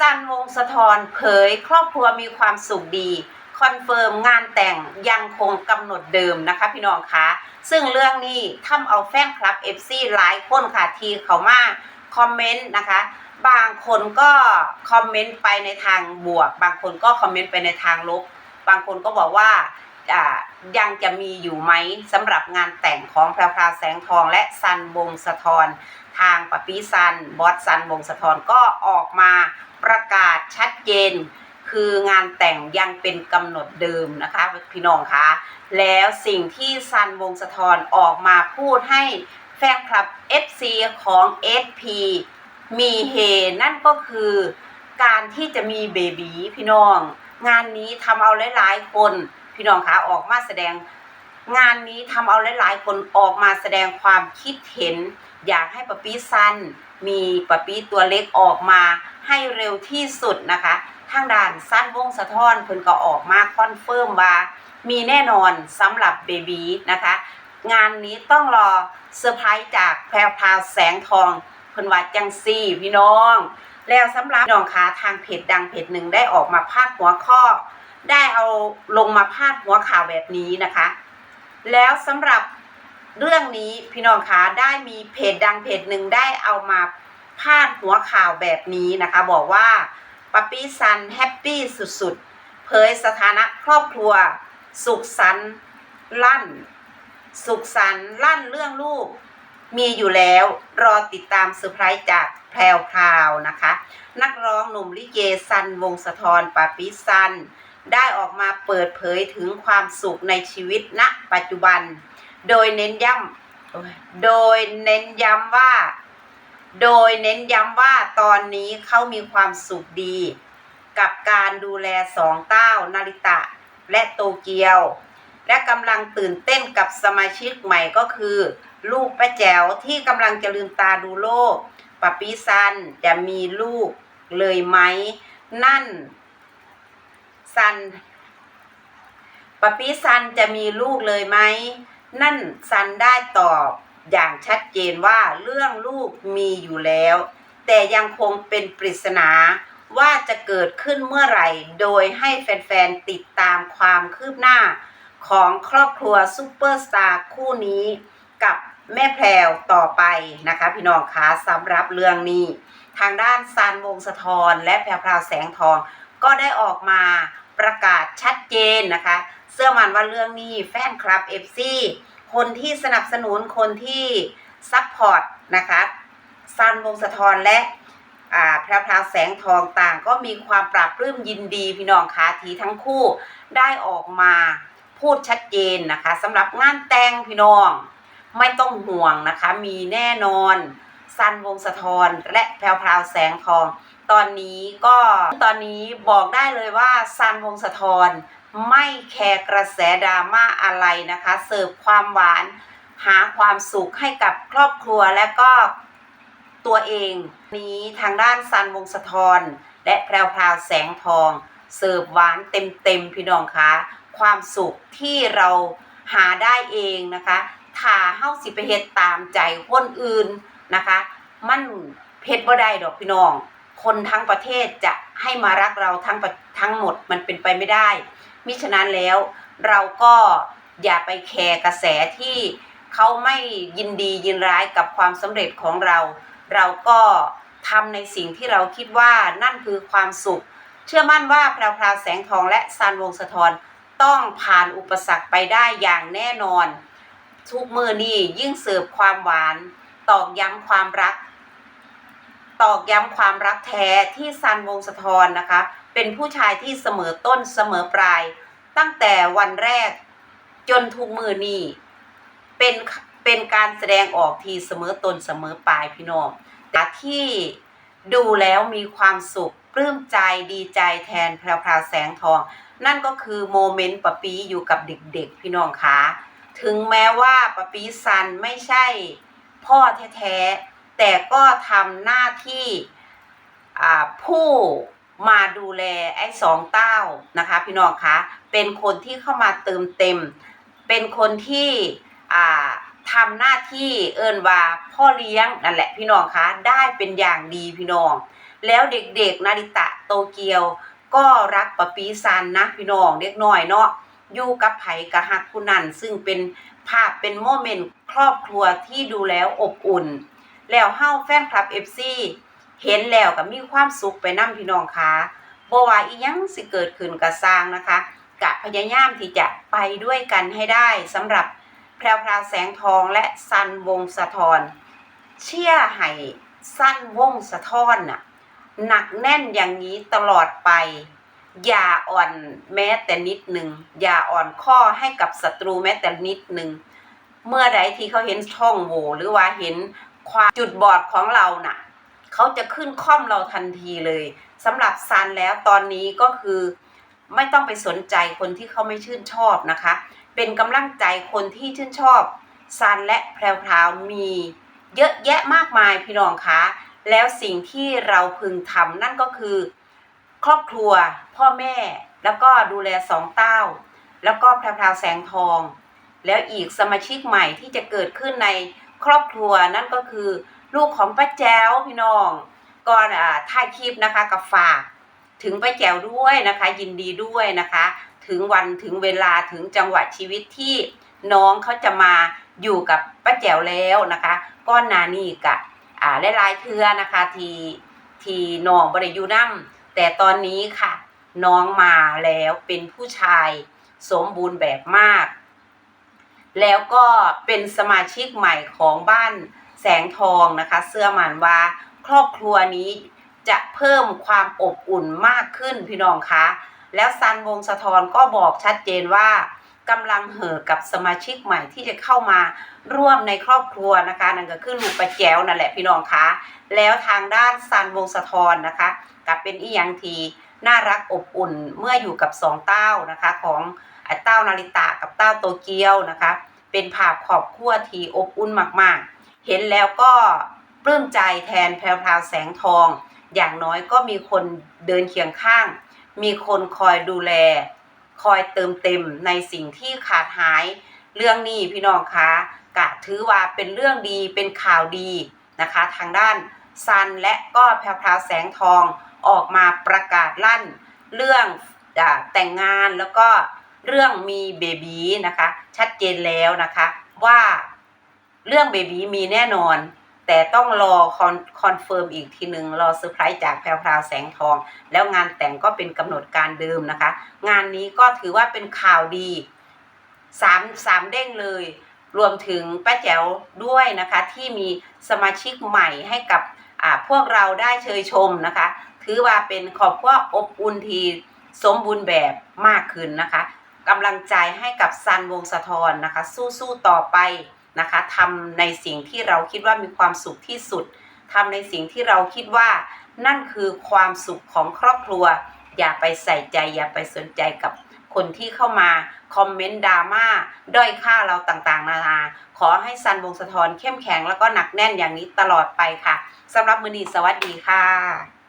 ซันวงสะทอนเผยครอบครัวมีความสุขดี คอนเฟิร์มงานแต่งยังคงกำหนดเดิมนะคะพี่น้องคะซึ่งเรื่องนี้ทำเอาแฟนคลับ FC หลายคนค่ะทีเขามาคอมเมนต์นะคะ บางคนก็คอมเมนต์ไปในทางบวก บางคนก็คอมเมนต์ไปในทางลบ บางคนก็บอกว่า ยังจะมีอยู่ไหมสำหรับงานแต่งของแพรวพราแสงทองและซันวงสะทอนทางปะปีซันบอสซันวงสะทอนก็ออกมาประกาศชัดเจน คืองานแต่งยังเป็นกำหนดเดิมนะคะพี่น้องคะแล้วสิ่งที่ซันวงสะทอนออกมาพูดให้แฟนคลับ FC ของ SP มีเฮนั่นก็คือการที่จะมีเบบีพี่น้อง งานนี้ทำเอาหลายๆคน พี่น้องคะออกมาแสดง งานนี้ทำเอาหลายๆ คนออกมาแสดงความคิดเห็น อยากให้ปะปี้ซันมีปะปี้ตัวเล็กออกมาให้เร็วที่สุดนะคะ ทางด้านสั้นวงสะท้อนเพิ่นก็ออกมาคอนเฟิร์มว่า มีแน่นอนสำหรับเบบีนะคะ งานนี้ต้องรอเซอร์ไพรส์จากแพรวพราวแสงทองเพิ่นว่าจังซี่พี่น้อง แล้วสำหรับพี่น้องคะทางเพจดังเพจหนึ่งได้ออกมาพาดหัวข้อ ได้เอาลงมาพาดหัวข่าวแบบนี้นะคะ แล้วสำหรับเรื่องนี้พี่น้องคะได้มีเพจดังเพจหนึ่งได้เอามาพาดหัวข่าวแบบนี้นะคะ บอกว่าปั๊ปปี้ซันแฮปปี้สุดๆเผยสถานะครอบครัว สุขสันต์ลั่น สุขสันต์ลั่นเรื่องลูก มีอยู่แล้วรอติดตามเซอร์ไพรส์จากแพรวพราวนะคะ นักร้องหนุ่มลิเกซันวงสะทรปาปิซัน ได้ออกมาเปิดเผยถึงความสุขในชีวิตณปัจจุบัน โดยเน้นย้ำโดยเน้นย้ำว่า โดยเน้นย้ำว่าตอนนี้เขามีความสุขดี กับการดูแลสองเต้านาริตะและโตเกียว และกำลังตื่นเต้นกับสมาชิกใหม่ก็คือ ลูกป้าแจ๋วที่กำลังจะลืมตาดูโลกปะปีซันจะมีลูกเลยไหม นั่น ซันปะปีซันจะมีลูกเลยไหม นั่นซันได้ตอบอย่างชัดเจนว่าเรื่องลูกมีอยู่แล้ว แต่ยังคงเป็นปริศนาว่าจะเกิดขึ้นเมื่อไหร่ โดยให้แฟนๆติดตามความคืบหน้า ของครอบครัวซูเปอร์สตาร์คู่นี้ กับแม่แพรวต่อไปนะคะ พี่น้องคะสำหรับเรื่องนี้ ทางด้านซานวงศ์สะทรและแพรวพราวแสงทองก็ได้ออกมา ประกาศชัดเจนนะคะ เสื้อมันว่าเรื่องนี้แฟนคลับ FC คนที่สนับสนุนคนที่ซัพพอร์ตนะคะซันวงสะทรและแพรวพราวแสงทองต่างก็มีความปราบปลื้มยินดีพี่น้องคะทีทั้งคู่ได้ออกมาพูดชัดเจนนะคะสำหรับงานแต่งพี่น้อง ไม่ต้องห่วงนะคะ มีแน่นอนซันวงสะทรและแพรวพราวแสงทอง ตอนนี้ก็ตอนนี้บอกได้เลยว่าซันวงศ์สะทรไม่แคร์กระแสดราม่าอะไรนะคะ เสิร์ฟความหวาน หาความสุขให้กับครอบครัวและก็ตัวเอง นี้ทางด้านซันวงสะทรและแพรวพราวแสงทอง เสิร์ฟหวานเต็มๆพี่น้องคะความสุขที่เราหาได้เองนะคะถ้าเฮาสิไปเฮ็ดตามใจคนอื่นนะคะ มันเฮ็ดบ่ได้ดอกพี่น้อง คนทั้งประเทศจะให้มารักเราทั้งทั้งหมดมันเป็นไปไม่ได้ มิฉะนั้นแล้วเราก็อย่าไปแคร์กระแสที่เขาไม่ยินดียินร้ายกับความสำเร็จของเรา เราก็ทำในสิ่งที่เราคิดว่านั่นคือความสุข เชื่อมั่นว่าพรวพราวแสงทองและซานวงสะทรต้องผ่านอุปสรรคไปได้อย่างแน่นอน ทุกมือนี่ยิ่งเสิร์ฟความหวาน ตอกย้ำความรัก ตอกย้ำความรักแท้ที่ซันวงสะทรนะคะ เป็นผู้ชายที่เสมอต้นเสมอปลาย ตั้งแต่วันแรกจนทุกมือนี่เป็นเป็นการแสดงออกที่เสมอต้นเสมอปลายพี่น้องแต่ที่ดูแล้วมีความสุขปลื้มใจดีใจแทนแพรวพราวแสงทอง นั่นก็คือโมเมนต์ปะปีอยู่กับเด็กๆ พี่น้องคะถึงแม้ว่าปะปีซันไม่ใช่พ่อแท้ๆ แต่ก็ทำหน้าที่ผู้มาดูแลไอ้สองเต้านะคะ พี่น้องคะเป็นคนที่เข้ามาเติมเต็ม เป็นคนที่ทำหน้าที่เอินว่าพ่อเลี้ยงนั่นแหละพี่น้องคะได้เป็นอย่างดีพี่น้อง แล้วเด็กๆนาริตะโตเกียว ก็รักปะปีซันนะพี่น้องเด็กน้อยเนาะอยู่กับไผกะฮักผู้นั้นซึ่งเป็นภาพเป็นโมเมนต์ครอบครัวที่ดูแล้วอบอุ่น แล้วเฮาแฟนคลับ FC เห็นแล้วก็มีความสุขไปนํพี่น้องคะบ่ว่าอีหยังสิเกิดขึ้นก็สร้างนะคะกะพยายามที่จะไปด้วยกันให้ได้สำหรับแพรวพราวแสงทองและซันวงสะทอนเชื่อให้สั้นวงสะท้อนน่ะหนักแน่นอย่างนี้ตลอดไป อย่าอ่อนแม้แต่นิดหนึ่งอย่าอ่อนข้อให้กับศัตรูแม้แต่นิดหนึ่งเมื่อใดที่เขาเห็นช่องโหว่หรือว่าเห็น ความจุดบอดของเราน่ะเขาจะขึ้นค่อมเราทันทีเลยสำหรับซันแล้วตอนนี้ก็คือไม่ต้องไปสนใจคนที่เขาไม่ชื่นชอบนะคะ เป็นกำลังใจคนที่ชื่นชอบซันและแพรวพราวมีเยอะแยะมากมายพี่น้องคะแล้วสิ่งที่เราพึงทำนั่นก็คือ ครอบครัว พ่อแม่ แล้วก็ดูแลสองเต้า แล้วก็แพรวพราวแสงทอง แล้วอีกสมาชิกใหม่ที่จะเกิดขึ้นใน ครอบครัวนั่นก็คือ ลูกของป้าแจ้วพี่น้องก่อนอ่าถ่ายคลิปนะคะกับฝาก ถึงป้าแจ๋วด้วยนะคะ ยินดีด้วยนะคะ ถึงวันถึงเวลาถึงจังหวะชีวิตที่น้องเขาจะมาอยู่กับป้าแจ๋วแล้วนะคะก้อนนานี่กะอ่าหลายๆเทือนะคะทีทีน้องบริยูนั่มแต่ตอนนี้ค่ะ น้องมาแล้วเป็นผู้ชาย สมบูรณ์แบบมาก แล้วก็เป็นสมาชิกใหม่ของบ้านแสงทองนะคะ เสื้อหมันว่าครอบครัวนี้จะเพิ่มความอบอุ่นมากขึ้นพี่น้องคะแล้วซันวงสะทอนก็บอกชัดเจนว่ากำลังเห่อกับสมาชิกใหม่ที่จะเข้ามาร่วมในครอบครัวนะคะ นั่นก็คือลูกปลาแจวนั่นแหละพี่น้องคะแล้วทางด้านซันวงสะทอนนะคะกับเป็นอีหยังทีน่ารักอบอุ่นเมื่ออยู่กับสองเต้านะคะของ เต้านาริตะกับเต้าโตเกียวนะคะ เป็นภาพครอบครัวที่อบอุ่นมากๆ เห็นแล้วก็ปลื้มใจแทนแพรวพราวแสงทอง อย่างน้อยก็มีคนเดินเคียงข้าง มีคนคอยดูแล คอยเติมเต็มในสิ่งที่ขาดหาย เรื่องนี้พี่น้องคะกะถือว่าเป็นเรื่องดีเป็นข่าวดีนะคะ ทางด้านซันและก็แพรวพราวแสงทองออกมาประกาศลั่น เรื่องอแต่งงานแล้วก็ เรื่องมีเบบีนะคะ ชัดเจนแล้วนะคะ ว่าเรื่องเบบีมีแน่นอน แต่ต้องรอคอนคอนเฟิร์มอีกทีหนึ่งรอเซอร์ไพรส์จากแพรวพราวแสงทอง แล้วงานแต่งก็เป็นกำหนดการเดิมนะคะ งานนี้ก็ถือว่าเป็นข่าวดีสามสามเด้งเลย รวมถึงป้าแจ๋วด้วยนะคะ ที่มีสมาชิกใหม่ให้กับพวกเราได้เชยชมนะคะ ถือว่าเป็นครอบครัวอบอุ่นทีสมบูรณ์แบบมากขึ้นนะคะ กำลังใจให้กับซันวงสะทอนนะคะ สู้ๆต่อไปนะคะทำในสิ่งที่เราคิดว่ามีความสุขที่สุดทำในสิ่งที่เราคิดว่านั่นคือความสุขของครอบครัว อย่าไปใส่ใจ อย่าไปสนใจกับคนที่เข้ามาคอมเมนต์ดราม่าด้อยค่าเราต่างๆ นานา ขอให้ซันวงสะทอนเข้มแข็งแล้วก็หนักแน่นอย่างนี้ตลอดไปค่ะสำหรับมือนีสวัสดีค่ะ